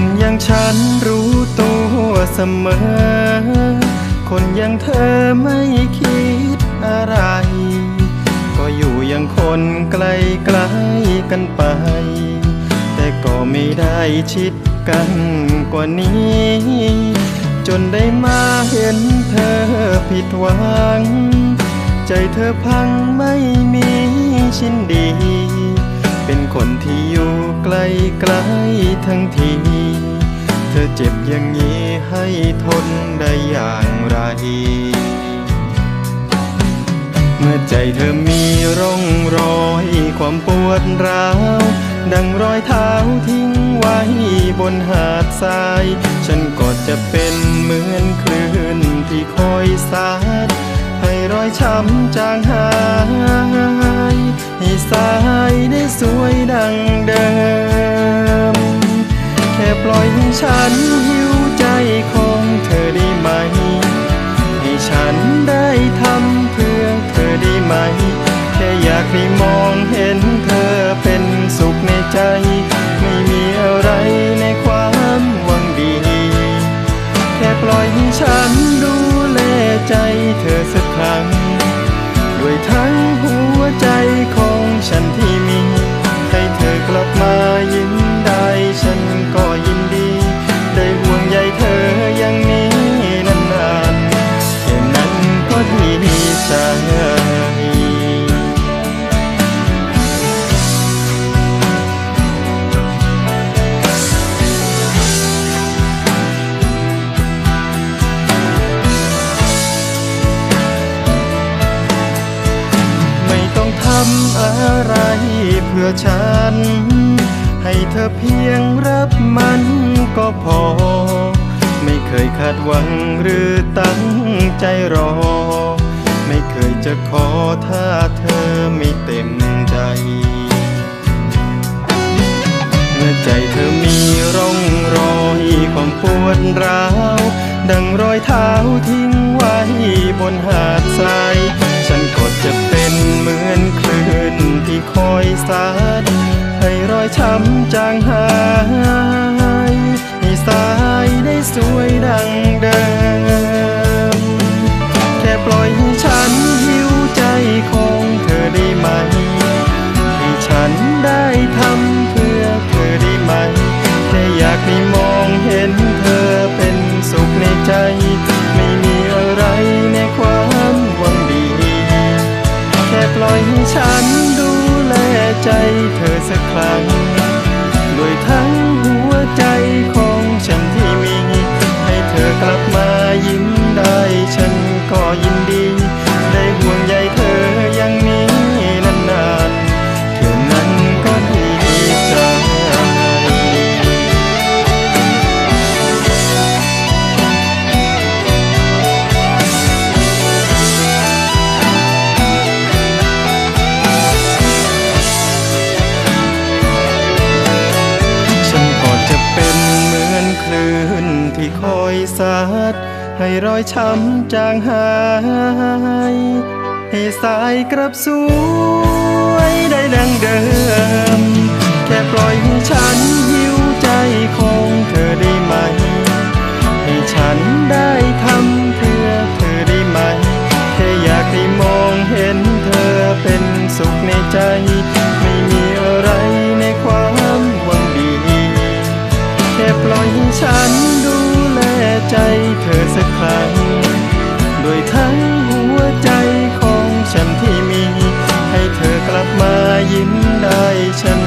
นอย่างฉันรู้ตัวเสมอ คนอย่างเธอไม่คิดอะไร ก็อยู่อย่างคนไกลไกลกันไป แต่ก็ไม่ได้ชิดกันกว่านี้ จนได้มาเห็นเธอผิดหวัง ใจเธอพังไม่มีชิ้นดี เป็นคนที่อยู่ไกลไกลทั้งที เธอเจ็บอย่างนี้ให้ทนได้อย่างไร เมื่อใจเธอมีร่องรอยความปวดร้าว ดังรอยเท้าทิ้งไว้บนหาดทราย ฉันก็จะเป็นเหมือนคลื่นที่คอยสาดให้รอยช้ำจางหาย ฉันหิวใจของเธอได้ไหม ให้ฉันได้ทำเพื่อเธอได้ไหม แค่อยากได้มองเห็นเธอเป็นสุขในใจ ไม่มีอะไรในความหวังดี แค่ปล่อยให้ฉันดูแลใจเธอสักครั้ง ด้วยทั้ง เพื่อฉัน ให้เธอเพียงรับมันก็พอ ไม่เคยคาดหวังหรือตั้งใจรอ ไม่เคยจะขอถ้าเธอไม่เต็มใจ เมื่อใจเธอมีร่องรอยความปวดร้าว ดังรอยเท้าทิ้งไว้บนหาดทราย นที่คอยสาดให้รอยช้ำจางหายให้สายได้สวยดังเดิม แค่ปล่อยให้ ใจเธอสักครั้งด้วยทั้งหัวใจของฉันที่มี ให้เธอกลับมายิ้มได้ ฉันก็ยิน สาดให้รอยช้ำจางหาย ให้สายกลับสวยได้ดังเดิม แค่ปล่อยให้ฉันหิวใจของเธอได้ไหม ให้ฉันได้ทำเพื่อเธอได้ไหม แค่อยากได้มองเห็นเธอเป็นสุขในใจ ไม่มีอะไรในความหวังดี แค่ปล่อยให้ฉัน ใจเธอสักครั้ง โดยทั้งหัวใจของฉันที่มี ให้เธอกลับมายิ้มได้ฉัน